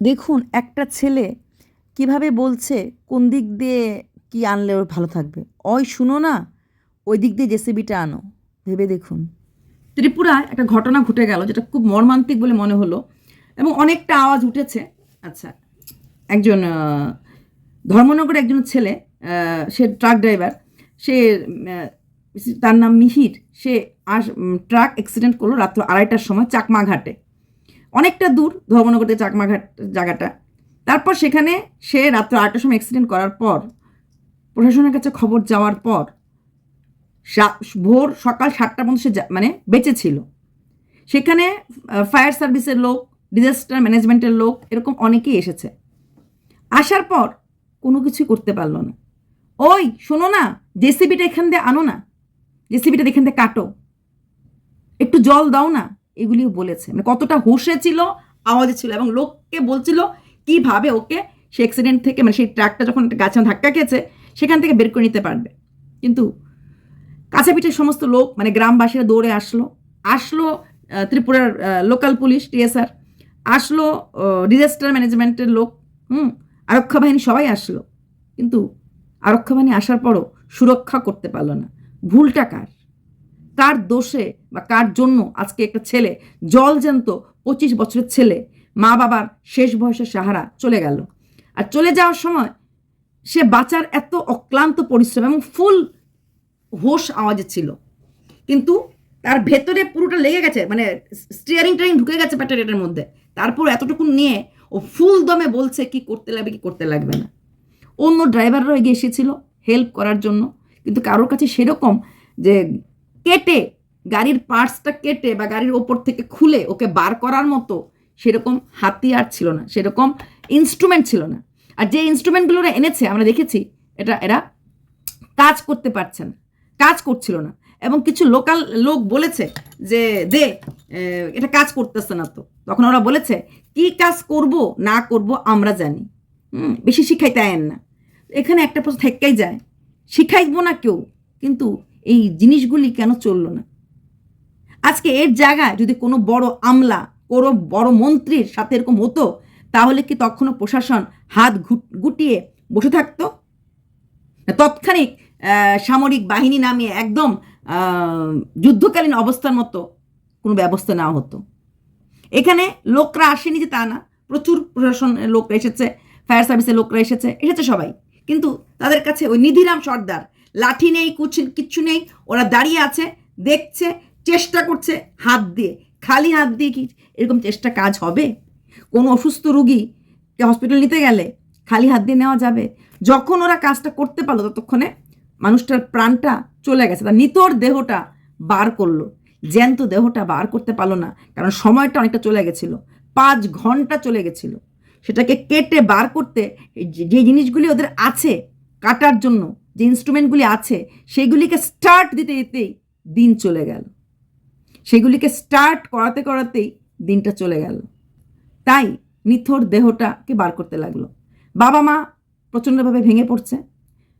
দেখুন, একটা ছেলে কীভাবে বলছে, কোন দিক দিয়ে কি আনলে ওর ভালো থাকবে? ওই শুনো না, ওই দিক দিয়ে জেসিবিটা আনো, ভেবে দেখুন। ত্রিপুরায় একটা ঘটনা ঘটে গেল, যেটা খুব মর্মান্তিক বলে মনে হলো, এবং অনেকটা আওয়াজ উঠেছে। আচ্ছা একজন ধর্মনগরের একজন ছেলে সে ট্রাক ড্রাইভার, সে তার নাম মিহির, সে আস ট্রাক অ্যাক্সিডেন্ট করল রাত্র আড়াইটার সময় চাকমা ঘাটে অনেকটা দূর ধর্মনগর থেকে চাকমাঘাট জায়গাটা। তারপর সেখানে সে রাত্র আটটার সময় অ্যাক্সিডেন্ট করার পর, প্রশাসনের কাছে খবর যাওয়ার পর ভোর সকাল সাতটা পর্যন্ত সে মানে বেঁচে ছিল। সেখানে ফায়ার সার্ভিসের লোক ডিজাস্টার ম্যানেজমেন্টের লোক, এরকম অনেকেই এসেছে। আসার পর কোনো কিছুই করতে পারল না। ওই, শোনো না জেসিবিটা এখান দিয়ে আনো না। জেসিবিটা এখান দিয়ে কাটো। একটু জল দাও না। এগুলিও বলেছে। মানে কতটা হুঁশে ছিল, আওয়াজে ছিল এবং লোককে বলছিল কীভাবে ওকে সে অ্যাক্সিডেন্ট থেকে মানে সেই ট্রাকটা যখন গাছে ধাক্কা খেয়েছে, সেখান থেকে বের করে নিতে পারবে। কিন্তু কাছাপিঠের সমস্ত লোক মানে গ্রামবাসীরা দৌড়ে আসলো। আসলো ত্রিপুরার লোকাল পুলিশ টিএসআর আসলো ডিজাস্টার ম্যানেজমেন্টের লোক, হুম, আরক্ষা বাহিনী সবাই আসলো। কিন্তু আরক্ষা বাহিনী আসার পরও সুরক্ষা করতে পারল না। ভুলটা কার? কার দোষে বা কার জন্য আজকে একটা ছেলে, জল জ্যান্ত পঁচিশ বছরের ছেলে, মা বাবার শেষ বয়সের সাহারা চলে গেল। আর চলে যাওয়ার সময় সে বাঁচার এত অক্লান্ত পরিশ্রম এবং ফুল হোশ আওয়াজে ছিল। কিন্তু তার ভেতরে পুরোটা লেগে গেছে মানে স্টিয়ারিং ট্রেনিং ঢুকে গেছে প্যাটারেটের মধ্যে। তারপর এতটুকু নিয়ে ও ফুল দমে বলছে, কি করতে লাগবে, কি করতে লাগবে না? অন্য ড্রাইভাররাও এগিয়ে এসেছিল হেল্প করার জন্য। কিন্তু কারোর কাছে সেরকম যে কেটে, গাড়ির পার্টসটা কেটে বা গাড়ির ওপর থেকে খুলে ওকে বার করার মতো সেরকম হাতিয়ার ছিল না, সেরকম ইনস্ট্রুমেন্ট ছিল না। আর যে ইনস্ট্রুমেন্টগুলো ওরা এনেছে, আমরা দেখেছি, এটা, এরা কাজ করতে পারছে না, কাজ করছিল না। এবং কিছু লোকাল লোক বলেছে যে, দে এটা কাজ করতেছে না তো। তখন ওরা বলেছে, কি কাজ করব, না করব আমরা জানি। বেশি শিখাইতে আয়েন না। এখানে একটা প্রশ্ন থেকেই যায়, শিখাইবো না কেউ, কিন্তু এই জিনিসগুলি কেন চলল না? আজকে এর জায়গায় যদি কোনো বড় আমলা, কোনো বড় মন্ত্রীর সাথে এরকম হতো, তাহলে কি তখনও প্রশাসন হাত গুটিয়ে বসে থাকতো? তৎক্ষণিক সামরিক বাহিনী নামিয়ে একদম যুদ্ধকালীন অবস্থার মতো কোনো ব্যবস্থা নেওয়া হতো। এখানে লোকরা আসেনি যে তা না। প্রচুর প্রশাসন লোকরা এসেছে, ফায়ার সার্ভিসের লোকরা এসেছে এসেছে সবাই। কিন্তু তাদের কাছে ওই নিধিরাম সর্দার লাঠি নেই, কুছ কিচ্ছু নেই। ওরা দাঁড়িয়ে আছে, দেখছে, চেষ্টা করছে হাত দিয়ে। খালি হাত দিয়ে কি এরকম চেষ্টা কাজ হবে? কোনো অসুস্থ রুগীকে হসপিটাল নিতে গেলে খালি হাত দিয়ে নেওয়া যাবে? যখন ওরা কাজটা করতে পারল ততক্ষণে মানুষটার প্রাণটা চলে গেছে। তার নিতর দেহটা বার করল। জ্যান্ত দেহটা বার করতে পারল না, কারণ সময়টা অনেকটা চলে গেছিল। পাঁচ ঘণ্টা চলে গেছিল। সেটাকে কেটে বার করতে যে- যে জিনিসগুলি ওদের আছে কাটার জন্য যে ইনস্ট্রুমেন্টগুলি আছে, সেগুলিকে স্টার্ট দিতে দিতেই দিন চলে গেল। সেগুলিকে স্টার্ট করাতে করাতেই দিনটা চলে গেল। তাই নিথর দেহটাকে বার করতে লাগল। বাবা মা প্রচণ্ডভাবে ভেঙে পড়ছে।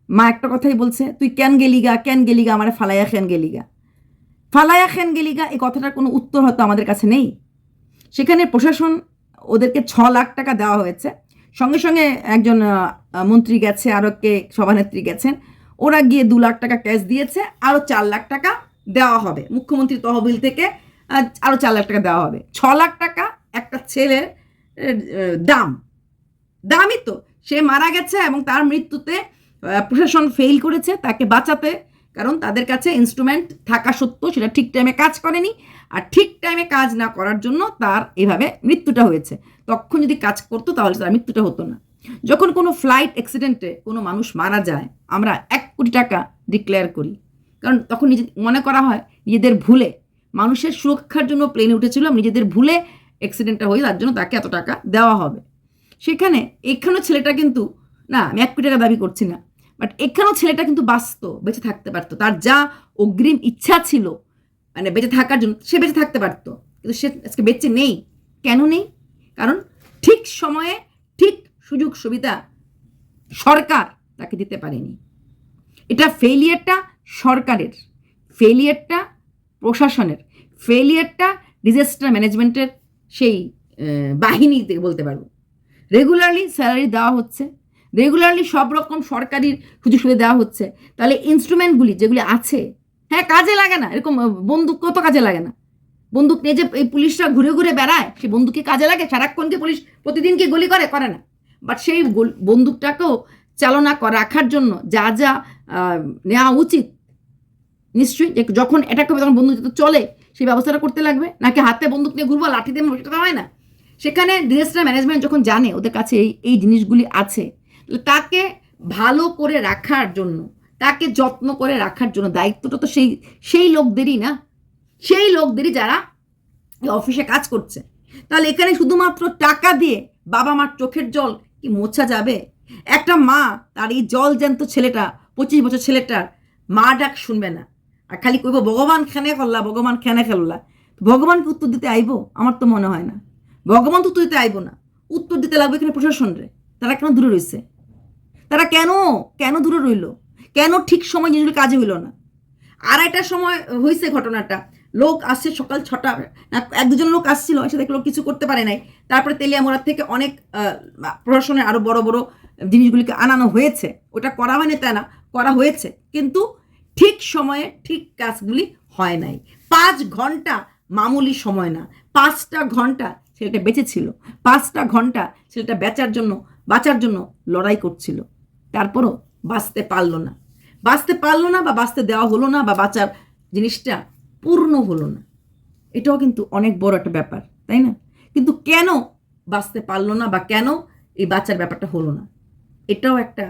মা একটা কথাই বলছে, তুই কেন গেলিগা কেন গেলিগা আমার ফালাইয়া কেন গেলিগা ফালাইয়া খেন গেলিগা এই কথাটার কোনো উত্তর হয়তো আমাদের কাছে নেই। সেখানে প্রশাসন ওদেরকে ছ লাখ টাকা দেওয়া হয়েছে। সঙ্গে সঙ্গে একজন মন্ত্রী গেছে আরও কে, সভানেত্রী গেছেন, ওরা গিয়ে দু লাখ টাকা ক্যাশ দিয়েছে আরও চার লাখ টাকা দেওয়া হবে। মুখ্যমন্ত্রী তহবিল থেকে আরও চার লাখ টাকা দেওয়া হবে। ছ লাখ টাকা একটা ছেলের দাম। দামই তো। সে মারা গেছে এবং তার মৃত্যুতে প্রশাসন ফেল করেছে, তাকে বাঁচাতে, কারণ তাদের কাছে ইনস্ট্রুমেন্ট থাকা সত্ত্বেও সেটা ঠিক টাইমে কাজ করেনি। আর ঠিক টাইমে কাজ না করার জন্য তার এভাবে মৃত্যুটা হয়েছে। তখন যদি কাজ করতো, তাহলে তার মৃত্যুটা হতো না। যখন কোনো ফ্লাইট অ্যাক্সিডেন্টে কোনো মানুষ মারা যায়, আমরা এক কোটি টাকা ডিক্লেয়ার করি। কারণ তখন নিজে মনে করা হয় নিজেদের ভুলে, মানুষের সুরক্ষার জন্য প্লেনে উঠেছিল, নিজেদের ভুলে অ্যাক্সিডেন্টটা হয়ে তার জন্য তাকে এত টাকা দেওয়া হবে। সেখানে এখানেও ছেলেটা কিন্তু, না, আমি এক কোটি টাকা দাবি করছি না বাট এখানেও ছেলেটা কিন্তু বাঁচত, বেঁচে থাকতে পারতো। তার যা অগ্রিম ইচ্ছা ছিল মানে বেঁচে থাকার জন্য, সে বেঁচে থাকতে পারতো। কিন্তু সে আজকে বেঁচে নেই। কেন নেই? কারণ ঠিক সময়ে, ঠিক সুযোগ সুবিধা সরকার তাকে দিতে পারেনি। এটা ফেলিয়ারটা সরকারের ফেলিয়ারটা প্রশাসনের ফেলিয়ারটা ডিজাস্টার ম্যানেজমেন্টের সেই বাহিনীতে বলতে পারব। রেগুলারলি স্যালারি দেওয়া হচ্ছে রেগুলারলি সব রকম সরকারি সুযোগ সুবিধা দেওয়া হচ্ছে। তাহলে ইনস্ট্রুমেন্টগুলি যেগুলি আছে হ্যাঁ কাজে লাগে না, এরকম বন্দুক কত কাজে লাগে না। বন্দুক নিয়ে যে এই পুলিশরা ঘুরে ঘুরে বেড়ায় সে বন্দুকে কাজে লাগে, সারাক্ষণকে পুলিশ প্রতিদিন কি গুলি করে করে না। বাট সেই বন্দুকটাকেও চালনা রাখার জন্য যা যা নেওয়া উচিত, নিশ্চয়ই যখন এটা করবে তখন বন্দুক চলে, সেই ব্যবস্থাটা করতে লাগবে। নাকি হাতে বন্দুক নিয়ে ঘুরবো লাঠি দিয়ে সেটা হয় না? সেখানে ডিজাস্টার ম্যানেজমেন্ট যখন জানে, ওদের কাছে এই এই জিনিসগুলি আছে তাকে ভালো করে রাখার জন্য, তাকে যত্ন করে রাখার জন্য দায়িত্বটা তো সেই সেই লোকদেরই না? সেই লোকদেরই যারা অফিসে কাজ করছে। তাহলে এখানে শুধুমাত্র টাকা দিয়ে বাবা মার চোখের জল কি মোছা যাবে? একটা মা, তার এই জল জ্যান্ত ছেলেটা, পঁচিশ বছর ছেলেটার মা ডাক শুনবে না। আর খালি কইব, ভগবান খেনে করলা ভগবান খেনে খেললা ভগবানকে উত্তর দিতে আইব? আমার তো মনে হয় না। ভগবান তো উত্তর দিতে আইব না। উত্তর দিতে লাগবে এখানে প্রশাসন রে। তারা কেন দূরে রইছে? তারা কেন? কেন দূরে রইল? কেন ঠিক সময় জিনিসগুলো কাজে হইল না? আড়াইটার সময় হয়েছে ঘটনাটা। লোক আসছে সকাল ছটা এক দুজন লোক আসছিল, এসে দেখল কিছু করতে পারে নাই। তারপরে তেলিয়ামোড়ার থেকে অনেক প্রশাসনের আরও বড় বড় জিনিসগুলিকে আনানো হয়েছে। ওটা করা হয়নি তা না, করা হয়েছে। কিন্তু ঠিক সময়ে ঠিক কাজগুলি হয় নাই। পাঁচ ঘণ্টা মামুলি সময় না, পাঁচটা ঘণ্টা ছেলেটা বেঁচে ছিল পাঁচটা ঘণ্টা ছেলেটা বেচার জন্য, বাঁচার জন্য লড়াই করছিল। তারপরও বাঁচতে পারল না। বাঁচতে পারল না বা বাঁচতে দেওয়া হলো না বা বাঁচার জিনিসটা পূর্ণ হলো না। এটাও কিন্তু অনেক বড় একটা ব্যাপার, তাই না? কিন্তু কেন বাঁচতে পারল না বা কেন এই বাচ্চার ব্যাপারটা হলো না? এটাও একটা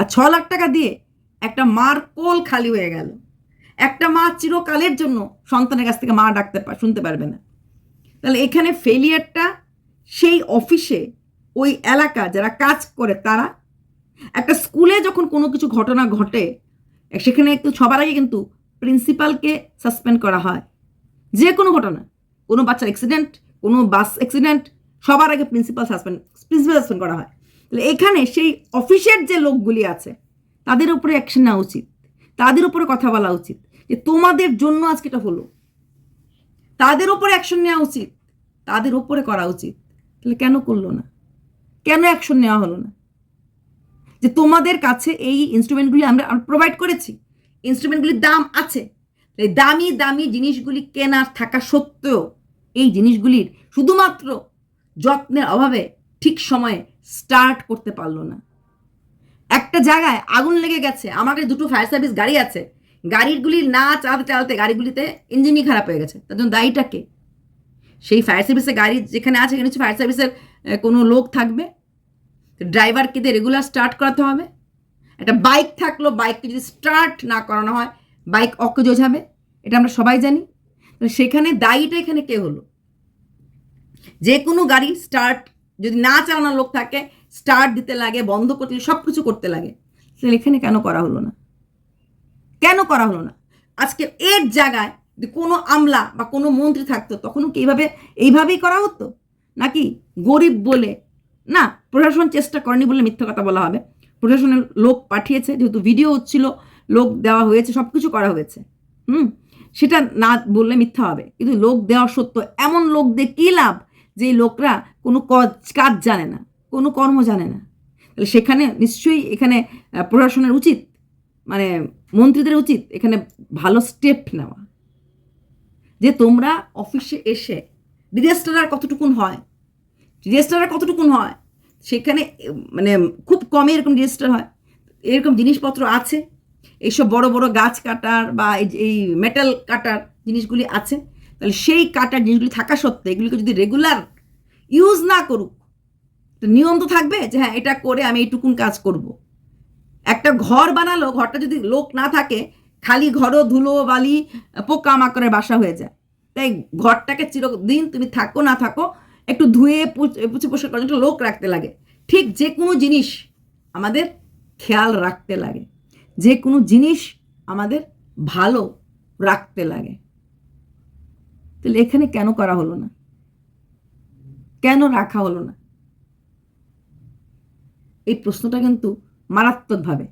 আর ছ লাখ টাকা দিয়ে একটা মার কোল খালি হয়ে গেল। একটা মা চিরকালের জন্য সন্তানের কাছ থেকে মা ডাকতে শুনতে পারবে না। তাহলে এখানে ফেলিয়ারটা সেই অফিসে ওই এলাকা যারা কাজ করে তারা, একটা স্কুলে যখন কোনো কিছু ঘটনা ঘটে, সেখানে একটু সবার আগে কিন্তু প্রিন্সিপালকে সাসপেন্ড করা হয়। যে কোনো ঘটনা, কোনো বাচ্চার অ্যাক্সিডেন্ট কোনো বাস অ্যাক্সিডেন্ট সবার আগে প্রিন্সিপাল সাসপেন্ড প্রিন্সিপাল সাসপেন্ড করা হয়। তাহলে এখানে সেই অফিসের যে লোকগুলি আছে, তাদের উপরে অ্যাকশন নেওয়া উচিত। তাদের উপরে কথা বলা উচিত যে তোমাদের জন্য আজকে এটা হলো। তাদের উপরে অ্যাকশন নেওয়া উচিত। তাদের উপরে করা উচিত। তাহলে কেন করল না? কেন অ্যাকশন নেওয়া হলো না? যে তোমাদের কাছে এই ইনস্ট্রুমেন্টগুলি আমরা প্রোভাইড করেছি। ইনস্ট্রুমেন্টগুলির দাম আছে। এই দামি দামি জিনিসগুলি কেনার থাকা সত্ত্বেও এই জিনিসগুলির শুধুমাত্র যত্নের অভাবে ঠিক সময়ে স্টার্ট করতে পারল না। একটা জায়গায় আগুন লেগে গেছে, আমার কাছে দুটো ফায়ার সার্ভিস গাড়ি আছে। গাড়িগুলি না চালাতে চালাতে গাড়িগুলিতে ইঞ্জিনই খারাপ হয়ে গেছে। তার জন্য দায়ীটা কে? সেই ফায়ার সার্ভিসের গাড়ি যেখানে আছে সেখানে ফায়ার সার্ভিসের কোনো লোক থাকবে? ড্রাইভারকে দিয়ে রেগুলার স্টার্ট করাতে হবে? একটা বাইক থাকল, বাইককে যদি স্টার্ট না করানো হয়, বাইক অকেজ যাবে, এটা আমরা সবাই জানি। সেখানে দায়ীটা এখানে কে হলো? যে কোনো গাড়ি স্টার্ট, যদি না চালানোর লোক থাকে, স্টার্ট দিতে লাগে, বন্ধ করতে সব কিছু করতে লাগে। তাহলে এখানে কেন করা হলো না? কেন করা হলো না? আজকে এর জায়গায় কোনো আমলা বা কোনো মন্ত্রী থাকতো, তখনও কি এইভাবে, এইভাবেই করা হতো? নাকি গরিব বলে? না, প্রশাসন চেষ্টা করেনি বলে মিথ্যা কথা বলা হবে। প্রশাসনের লোক পাঠিয়েছে, যেহেতু ভিডিও হচ্ছিল, লোক দেওয়া হয়েছে সব কিছু করা হয়েছে। হুম? সেটা না বললে মিথ্যা হবে। কিন্তু লোক দেওয়া সত্য, এমন লোক দিয়ে কী লাভ যে লোকরা কোনো কজ- জানে না, কোনো কর্ম জানে না? তাহলে সেখানে নিশ্চয়ই এখানে প্রশাসনের উচিত মানে মন্ত্রীদের উচিত এখানে ভালো স্টেপ নেওয়া। যে তোমরা অফিসে এসে ডিজাস্টার আর কতটুকুন হয়? ডিজাস্টার কতটুকুন হয়? সেখানে মানে খুব কমই এরকম ডিজাস্টার হয়। এরকম জিনিসপত্র আছে। এইসব বড় বড় গাছ কাটার বা এই মেটাল কাটার জিনিসগুলি আছে। তাহলে সেই কাটার জিনিসগুলি থাকা সত্ত্বে এগুলিকে যদি রেগুলার ইউজ না করুক, তো নিয়ম তো থাকবে যে হ্যাঁ এটা করে আমি এইটুকুন কাজ করব। একটা ঘর বানালো, ঘরটা যদি লোক না থাকে, খালি ঘরও ধুলো, বালি পোকা মাকড়ের বাসা হয়ে যায়। তাই ঘরটাকে চিরদিন তুমি থাকো না থাকো, একটু ধুয়ে পুছে পোষা করার জন্য লোক রাখতে লাগে। ঠিক যে কোনো জিনিস আমাদের খেয়াল রাখতে লাগে। যে কোনো জিনিস আমাদের ভালো রাখতে লাগে। তাহলে এখানে কেন করা হলো না? কেন রাখা হলো না? এই প্রশ্নটা কিন্তু মারাত্মকভাবে।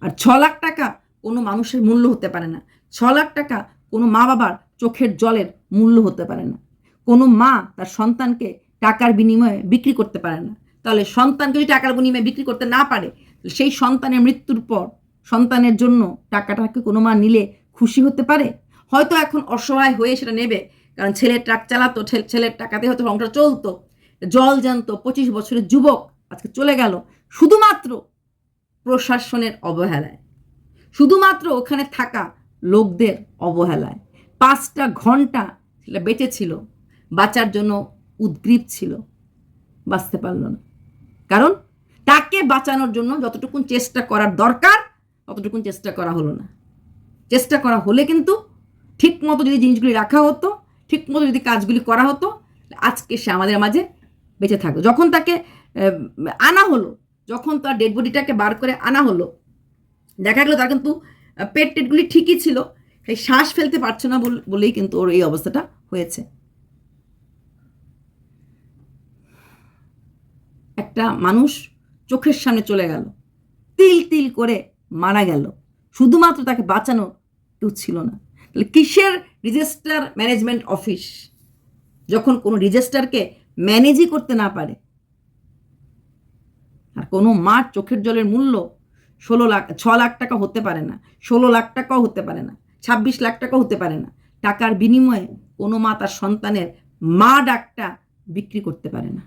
আর ছ লাখ টাকা কোনো মানুষের মূল্য হতে পারে না। ছ লাখ টাকা কোনো মা বাবার চোখের জলের মূল্য হতে পারে না। কোনো মা তার সন্তানকে টাকার বিনিময়ে বিক্রি করতে পারে না। তাহলে সন্তানকে যদি টাকার বিনিময়ে বিক্রি করতে না পারে সেই সন্তানের মৃত্যুর পর সন্তানের জন্য টাকাটাকে কোনো মা নিলে খুশি হতে পারে? হয়তো এখন অসহায় হয়ে সেটা নেবে, কারণ ছেলের ট্রাক চালাতো ছেলের টাকাতে হয়তো সংসার চলতো। জল জানতো, পঁচিশ বছরের যুবক আজকে চলে গেল। শুধুমাত্র প্রশাসনের অবহেলায়, শুধুমাত্র ওখানে থাকা লোকদের অবহেলায়। পাঁচটা ঘণ্টা সেটা বেঁচে ছিল বাঁচার জন্য উদ্গ্রীব ছিল, বাঁচতে পারল না। কারণ তাকে বাঁচানোর জন্য যতটুকুন চেষ্টা করার দরকার, ততটুকুন চেষ্টা করা হলো না। চেষ্টা করা হলে কিন্তু ঠিক মতো যদি জিনিসগুলি রাখা হতো ঠিক মতো যদি কাজগুলি করা হতো, আজকে সে আমাদের মাঝে বেঁচে থাকতো যখন তাকে আনা হলো, যখন তার ডেড বডিটাকে বার করে আনা হলো, দেখা গেলো তার কিন্তু পেট টেটগুলি ঠিকই ছিল, সেই শ্বাস ফেলতে পারছে না বল- বলেই কিন্তু ওর এই অবস্থাটা হয়েছে। একটা মানুষ চোখের সামনে চলে গেল। তিল তিল করে মারা গেল। শুধুমাত্র তাকে বাঁচানো কেউ ছিল না। তাহলে কিসের রেজিস্টার ম্যানেজমেন্ট অফিস যখন কোনো রেজিস্টারকে ম্যানেজই করতে না পারে, আর কোনো মার চোখের জলের মূল্য ষোলো লাখ, ছ লাখ টাকা হতে পারে না, ষোলো লাখ টাকাও হতে পারে না, ছাব্বিশ লাখ টাকাও হতে পারে না, টাকার বিনিময়ে কোনো মা তার সন্তানের মা ডাকটা বিক্রি করতে পারে না।